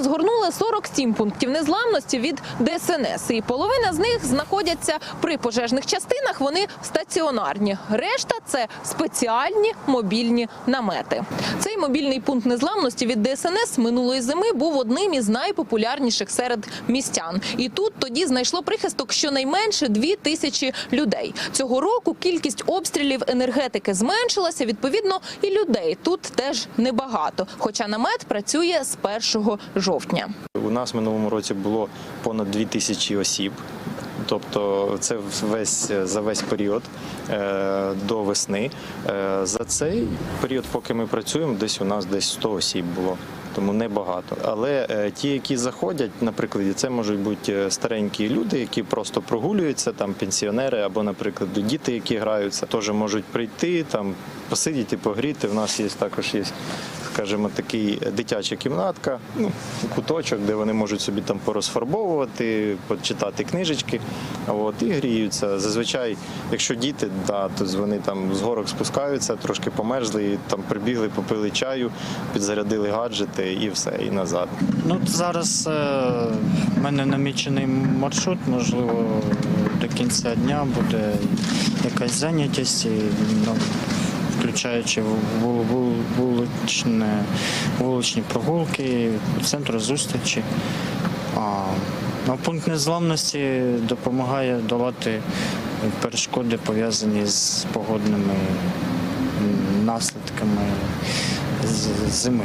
розгорнули 47 пунктів незламності від ДСНС. І половина з них знаходяться при пожежних частинах. Вони стаціонарні. Решта це спеціальні мобільні намети. Цей мобільний пункт незламності від ДСНС минулої зими був одним із найпопулярніших серед містян. І тут тоді знайшло прихисток щонайменше дві тисячі людей. Цього року кількість обстрілів енергетики зменшилася. Відповідно, і людей тут теж небагато. Хоча намет працює з 1 жовтня. У нас в минулому році було понад 2 тисячі осіб. Тобто це весь за весь період е, до весни. Е, за цей період, поки ми працюємо, десь у нас десь 100 осіб було. Тому небагато. Але е, ті, які заходять, наприклад, це можуть бути старенькі люди, які просто прогулюються, там пенсіонери або, наприклад, діти, які граються, теж можуть прийти, там посидіти, погріти. У нас є також є, скажімо, такий дитяча кімнатка, ну куточок, де вони можуть собі там порозфарбовувати, почитати книжечки. От і гріються. Зазвичай, якщо діти, да, то вони там з горок спускаються, трошки померзли, і там прибігли, попили чаю, підзарядили гаджети і все, і назад. Ну, зараз е, в мене намічений маршрут, можливо, до кінця дня буде якась зайнятість, і, ну, включаючи вул- вул- вуличне, вуличні прогулки, центр зустрічі. А, ну, пункт незламності допомагає долати перешкоди, пов'язані з погодними наслідками зими.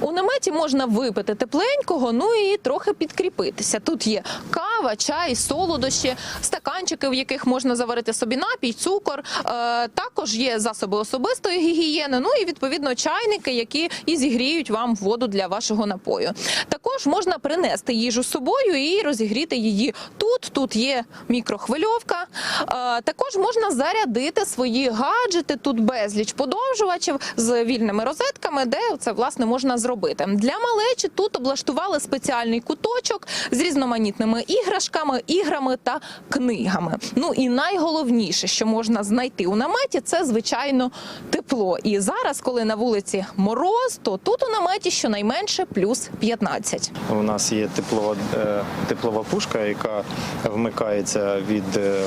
У наметі можна випити тепленького, ну і трохи підкріпитися. Тут є кава, чай, солодощі, стаканчики, в яких можна заварити собі напій, цукор. Е, також є засоби особистої гігієни. Ну і відповідно чайники, які і зігріють вам воду для вашого напою. Також можна принести їжу з собою і розігріти її тут. Тут є мікрохвильовка. Е, також можна зарядити свої гаджети. Тут безліч подовжувачів з вільними розетками, де це власне можна зробити. Для малечі тут облаштували спеціальний куточок з різноманітними іграшками, іграми та книгами. Ну і найголовніше, що можна знайти у наметі, це звичайно тепло. І зараз, коли на вулиці мороз, то тут у наметі щонайменше плюс 15. У нас є теплова, е, теплова пушка, яка вмикається від е,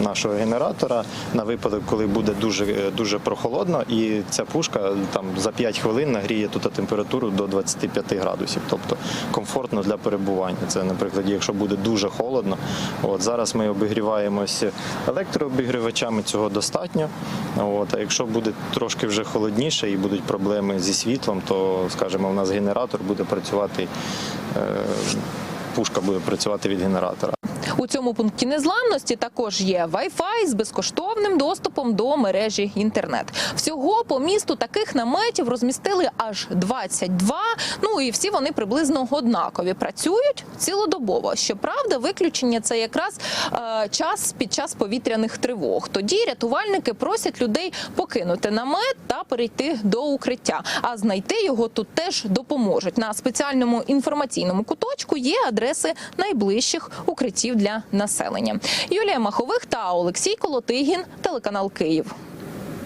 нашого генератора на випадок, коли буде дуже, е, дуже прохолодно, і ця пушка там за 5 хвилин нагріє тут температуру до 25 градусів, тобто комфортно для перебування. Це, наприклад, якщо буде дуже холодно. От зараз ми обігріваємося електрообігрівачами, цього достатньо. От, а якщо буде трошки вже холодніше і будуть проблеми зі світлом, то скажімо, у нас генератор буде працювати. е, Пушка буде працювати від генератора. У цьому пункті незламності також є Wi-Fi з безкоштовним доступом до мережі інтернет. Всього по місту таких наметів розмістили аж 22, Ну і всі вони приблизно однакові. Працюють цілодобово. Щоправда, виключення це якраз е, час під час повітряних тривог. Тоді рятувальники просять людей покинути намет та перейти до укриття. А знайти його тут теж допоможуть. На спеціальному інформаційному куточку є адреси найближчих укриттів для населення. Юлія Махових та Олексій Колотигін, телеканал Київ.